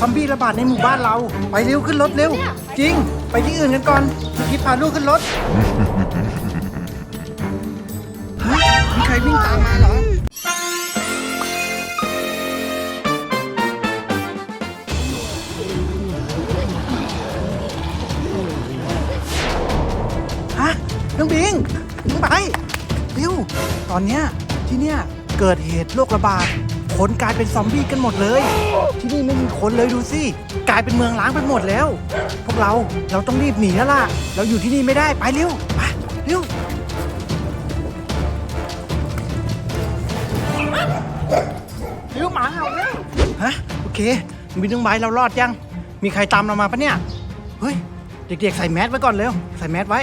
ซอมบี้ระบาดในหมู่บ้านเรา ไปเร็วขึ้นรถเร็ว จริง ไปที่อื่นกันก่อนคิดพาลูกขึ้นรถเฮ้ยมีใครวิ่งตามมาเหรอ ฮะ น้องบิงน้องไปเร็วตอนเนี้ยที่เนี้ยเกิดเหตุโรคระบาด คนกลายเป็นซอมบี้กันหมดเลย ที่นี่ไม่มีคนเลยดูสิกลายเป็นเมืองล้างไปหมดแล้ว พวกเราเราต้องรีบหนีแล้วล่ะ เราอยู่ที่นี่ไม่ได้ไปเร็วไปเร็วเร็วหมาเห่าเร็วฮะโอเคมีน้องไม้เรารอดยัง มีใครตามเรามาปะเนี่ยเฮ้ยเด็กๆใส่แมสไว้ก่อนเร็วใส่แมสไว้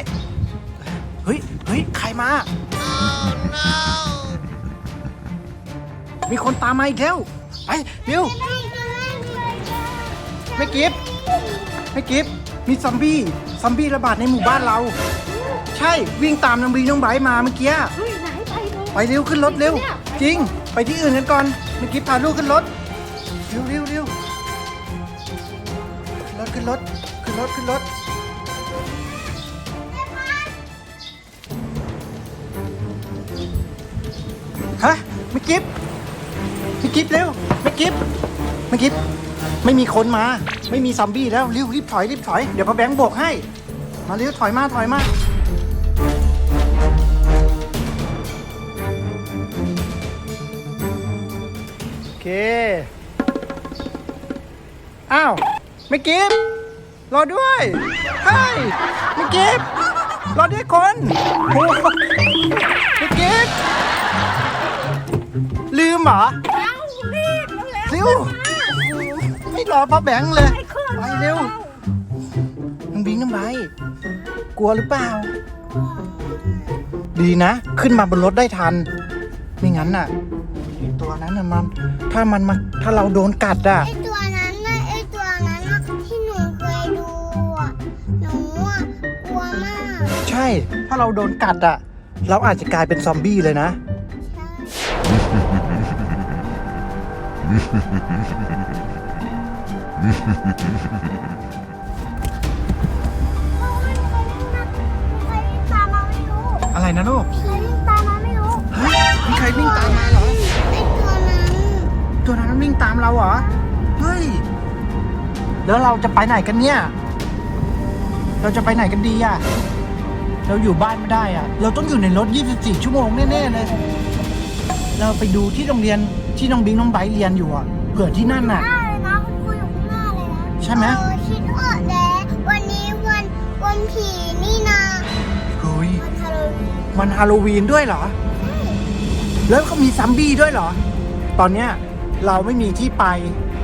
เฮ้ยเฮ้ยใครมา มีคนตามมาอีกแล้วไปเร็วไม่กิฟไม่กิฟมีซอมบี้ซอมบี้ระบาดในหมู่บ้านเรา ใช่วิ่งตามน้องบีน้องไบร์ทมาเมื่อกี้เฮ้ยไหนไปเลยไปเร็วขึ้นรถเร็ว จริง ไปที่อื่นกันก่อนเมื่อกี้พาลูกขึ้นรถเร็วเร็วเร็วขึ้นรถขึ้นรถขึ้นรถขึ้นรถฮะไม่กิฟไม่ กิฟเร็วไม่กิฟไม่กิฟไม่มีคนมา ไม่มีซอมบี้แล้วรีบรีบถอยรีบถอยเดี๋ยวพ่อแบงค์โบกให้ มาเร็วถอยมาถอยมาโอเคอ้าวไม่กิฟรอด้วยเฮ้ยไม่กิฟรอด้วยคนโอ้โหไม่กิฟลืมเหรอ วเร็วไม่รอพ่อแบงค์เลยไปเร็วน้องบิงน้องใบกลัวหรือเปล่า ดีนะ ขึ้นมาบนรถได้ทัน ไม่งั้นน่ะไอ้ตัวนั้นน่ะมันถ้ามันมาถ้าเราโดนกัดอะ ไอตัวนั้นน่ะไอตัวนั้นน่ะที่หนูเคยดูอะหนูอะกลัวมาก ใช่ ถ้าเราโดนกัดอะ เราอาจจะกลายเป็นซอมบี้เลยนะ ใช่ อะไรนะลูกเคยวิ่งตามมาไม่รู้เฮ้ยมีใครวิ่งตามมาเหรอไอตัวนั้นตัวนั้นมันวิ่งตามเราเหรอ เฮ้ย แล้วเราจะไปไหนกันเนี่ย เราจะไปไหนกันดีอะ เราอยู่บ้านไม่ได้อะ เราต้องอยู่ในรถ 24 ชั่วโมงแน่ๆเลย เราไปดูที่โรงเรียน ที่น้องบิงน้องไบร์ทเรียนอยู่อะเผื่อที่นั่นน่ะหน้าเลยนะคุณครูอยู่ข้างหน้าเลยนะใช่ไหม เออคิดว่าแล้ววันนี้วันวันผีนี่นะเฮ้ยวันฮาโลวีนวันฮาโลวีนด้วยเหรอแล้วก็มีซัมบี้ด้วยเหรอ ตอนเนี้ยเราไม่มีที่ไป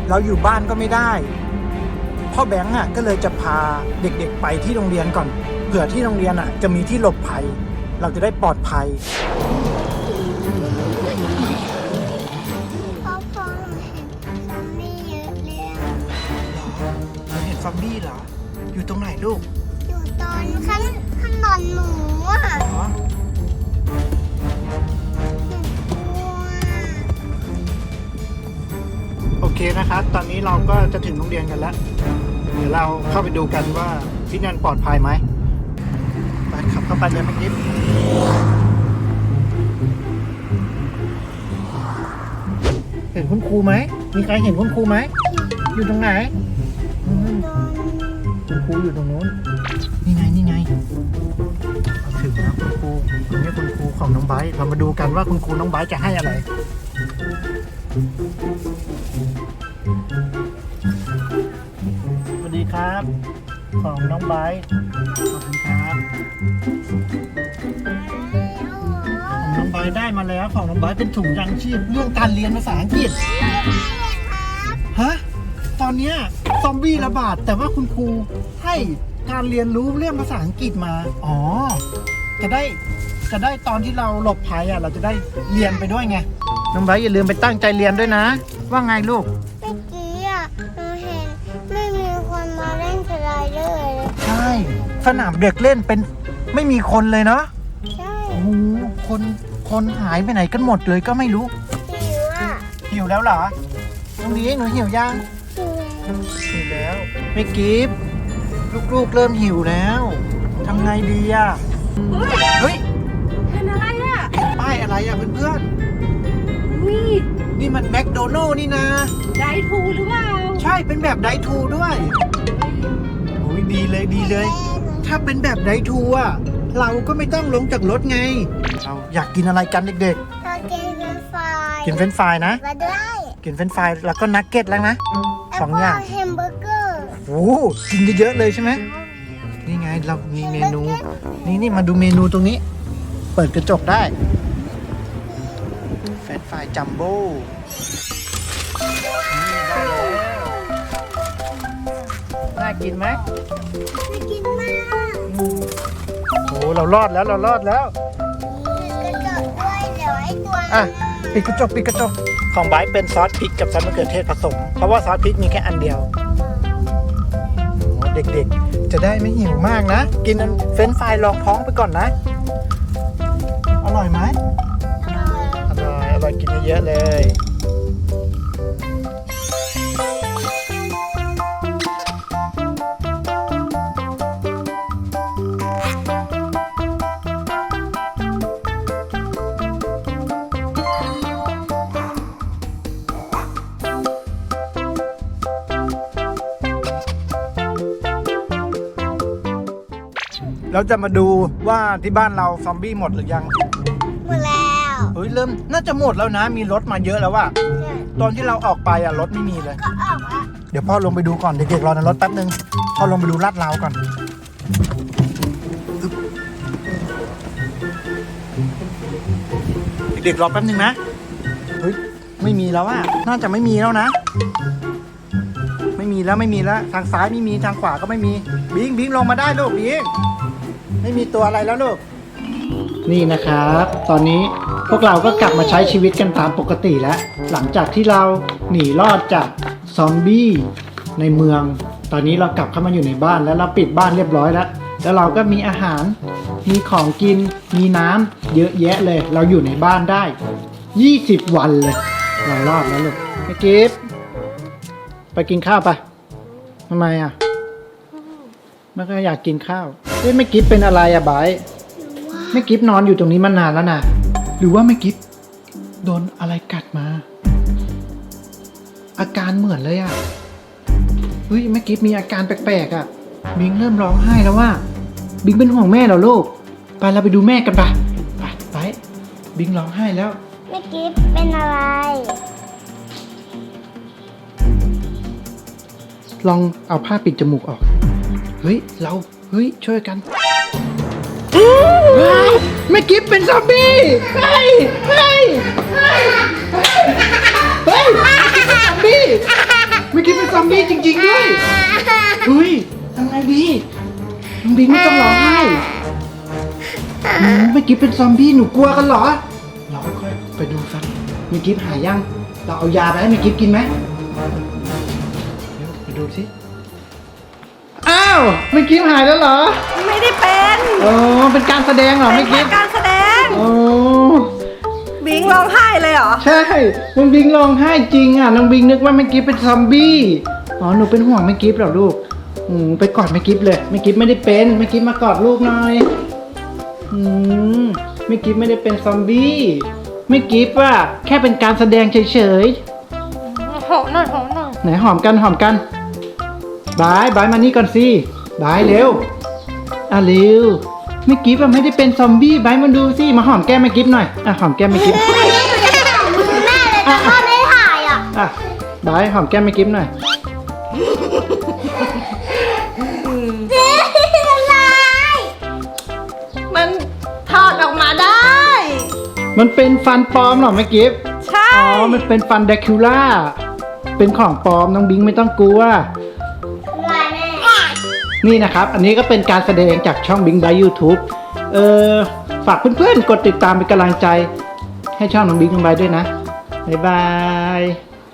เราอยู่บ้านก็ไม่ได้พ่อแบงค์อะก็เลยจะพาเด็กๆไปที่โรงเรียนก่อน เผื่อที่โรงเรียนอะจะมีที่หลบภัย เราจะได้ปลอดภัย ซอมบี้เหรอ อยู่ตรงไหนลูก อยู่ตอนข้างข้างนอนหมูอะอ๋อโอเคนะครับ ตอนนี้เราก็จะถึงโรงเรียนกันแล้ว เดี๋ยวเราเข้าไปดูกันว่าที่นั่นปลอดภัยไหมไปขับเข้าไปเลยเมื่อกี้เห็นคุณครูไหม มีใครเห็นคุณครูไหม อยู่ตรงไหน รูอยู่ตรงนู้น นี่ไงนี่ไงเราถึงแล้วคุณครูตรงนี้คุณครูของน้องไบร์ทเรามาดูกันว่าคุณครูน้องไบร์ทจะให้อะไรสวัสดีครับ ของน้องไบร์ทขอบคุณครับของน้องไบร์ทได้มาแล้วของน้องไบร์ทเป็นถุงยังชีพเรื่องการเรียนภาษาอังกฤษฮะ ตอนเนี้ยซอมบี้ระบาด แต่ว่าคุณครูให้การเรียนรู้เรื่องภาษาอังกฤษมา อ๋อ จะได้จะได้ตอนที่เราหลบภัยอะ เราจะได้เรียนไปด้วยไง น้องไบร์ทอย่าลืมไปตั้งใจเรียนด้วยนะ ว่าไงลูก เมื่อกี้อะหนูเห็นไม่มีคนมาเล่นสไลเดอร์เลย ใช่ สนามเด็กเล่นเป็นไม่มีคนเลยเนาะ ใช่โอ้โหคนคนหายไปไหนกันหมดเลยก็ไม่รู้ หิวอะ หิวแล้วเหรอน้องดีหนูหิวยัง หิวเหิวแล้วไม่กิฟลูกๆเริ่มหิวแล้วทำไงดีอะเฮ้ยเฮ้ยเห็นอะไรอะป้ายอะไรอะเพื่อนวิๆนี่มันแมคโดนัลล์นี่นะ ไดทูหรือเปล่าใช่เป็นแบบไดทูด้วยโอ้ยดีเลยดีเลย ถ้าเป็นแบบไดทูอะเราก็ไม่ต้องลงจากรถไง เราอยากกินอะไรกันเด็กเรากินเป็นไฟๆ กินเฟรนช์ฟรายนะ มาได้กินเฟรนช์ฟรายแล้วก็นักเก็ตแล้วนะ สองอย่างแล้วก็แฮมเบอร์เกอร์โอ้โหกินเยอะๆเลยใช่ไหมนี่ไงเรามีเมนู นี่นี่มาดูเมนูตรงนี้ เปิดกระจกได้เฟรนช์ฟรายจัมโบ้นี่ได้แล้วน่ากินไหมน่ากินมากโอ้เรารอดแล้วเรารอดแล้ว กระจกด้วยเดี๋ยวไอ้ตัวอะนั้น ปิดกระจกปิดกระจกของไบร์เป็นซอสพริกกับซอสมะเขือเทศผสม เพราะว่าซอสพริกมีแค่อันเดียว เด็กๆ จะได้ไม่หิวมากนะ กินเฟรนฟรายลองท้องไปก่อนนะ อร่อยไหมอร่อยอร่อยกินเยอะเลย เราจะมาดูว่าที่บ้านเราซอมบี้หมดหรือยังหมดแล้วเฮ้ยเริ่มน่าจะหมดแล้วนะ มีรถมาเยอะแล้วอะตอนที่เราออกไปอะรถไม่มีเลย ก็ออกอะเดี๋ยวพ่อลงไปดูก่อนเด็กๆรอในรถแป๊บนึงพ่อลงไปดูลาดเราก่อนอึ๊บเด็กๆรอแป๊บนึงนะเฮ้ยไม่มีแล้วอะน่าจะไม่มีแล้วนะ ไม่มีแล้วไม่มีแล้ว ทางซ้ายไม่มีทางขวาก็ไม่มี บิงบิงลงมาได้ลูกบิง ไม่มีตัวอะไรแล้วลูก นี่นะครับ ตอนนี้พวกเราก็กลับมาใช้ชีวิตกันตามปกติแล้ว หลังจากที่เราหนีรอดจากซอมบี้ในเมือง ตอนนี้เรากลับเข้ามาอยู่ในบ้านแล้วเราปิดบ้านเรียบร้อยแล้ว แล้วเราก็มีอาหาร มีของกิน มีน้ำเยอะแยะเลย เราอยู่ในบ้านได้ 20 วันเลย เรารอดแล้วลูกไอ้กิฟไปกินข้าวปะทำไมอะไม่ก็อยากกินข้าว เอ้ยไม่กิฟเป็นอะไรอะไบร์ทแม่กิฟนอนอยู่ตรงนี้มานานแล้วนะหรือว่าแม่กิฟโดนอะไรกัดมา อาการเหมือนเลยอะ่ะเฮ้ยแม่กิฟมีอาการแปลกๆอะ่ะบิงเริ่มร้องไห้แล้วว่า บิงเป็นห่วงแม่เหรอลูกไปเราไปดูแม่กันปะไปไปบิงร้องไห้แล้วเมื่อกี้เป็นอะไร ลองเอาผ้าปิดจมูกออก เฮ้ย เรา เฮ้ย ช่วยกันว้าวแม่กิฟเป็นซอมบี้ เฮ้ย เฮ้ย เฮ้ย เฮ้ยซอมบี้แม่กิฟเป็นซอมบี้จริงๆด้วยเฮ้ยทำไงดีน้องบิงไม่ต้องร้องไห้หนูแม่กิฟเป็นซอมบี้หนูกลัวกันเหรอ เราค่อยๆไปดูกันแม่กิฟหายยัง เราเอายาไปให้แม่กิฟกินไหมเดี๋ยวไปดูสิาวแม่กิฟหายแล้วเหรอ ไม่ได้เป็นโอ้เป็นการแสดงเหรอเป็แม่นกิแค่ฟการแสดงโอ้บิงร้องไห้เลยเหรอ ใช่น้องบิงร้องไห้จริงอะ น้องบิงนึกว่าแม่กิฟเป็นซอมบี้ อ๋อ หนูเป็นห่วงแม่กิฟเหรอลูก อืม ไปกอดแม่กิฟเลยแม่กิฟไม่ได้เป็นแม่กิฟมากอดลูกหน่อย อืมแม่กิฟไม่ได้เป็นซอมบี้แม่กิฟอะ แค่เป็นการแสดงเฉยหอมหน่อยหอมหน่อยๆไหนหอมกันหอมกัน บายบายมานี่ก่อนสิบายเร็วอะเร็วแม่กิฟอะไม่ได้เป็นซอมบี้บายมาดูสิมาหอมแก้มแม่กิฟหน่อยอะหอมแก้มแม่กิฟแม่เลยแต่พ่อไม่ถ่ายอะอะบายหอมแก้มไม่กิฟหน่อย เจ๊อะไรมันถอดออกมาได้ มันเป็นฟันปลอมเหรอไม่กิฟใช่ อ๋อมันเป็นฟันแดคิล่าเป็นของปลอมน้องบิงไม่ต้องกลัวอะไรแม่ นี่นะครับ อันนี้ก็เป็นการแสดงจากช่องบิงบายยูทูบเออฝากเพื่อนๆ กดติดตามเป็นกำลังใจ ให้ช่องน้องบิงน้องบายด้วยนะ บ๊ายบาย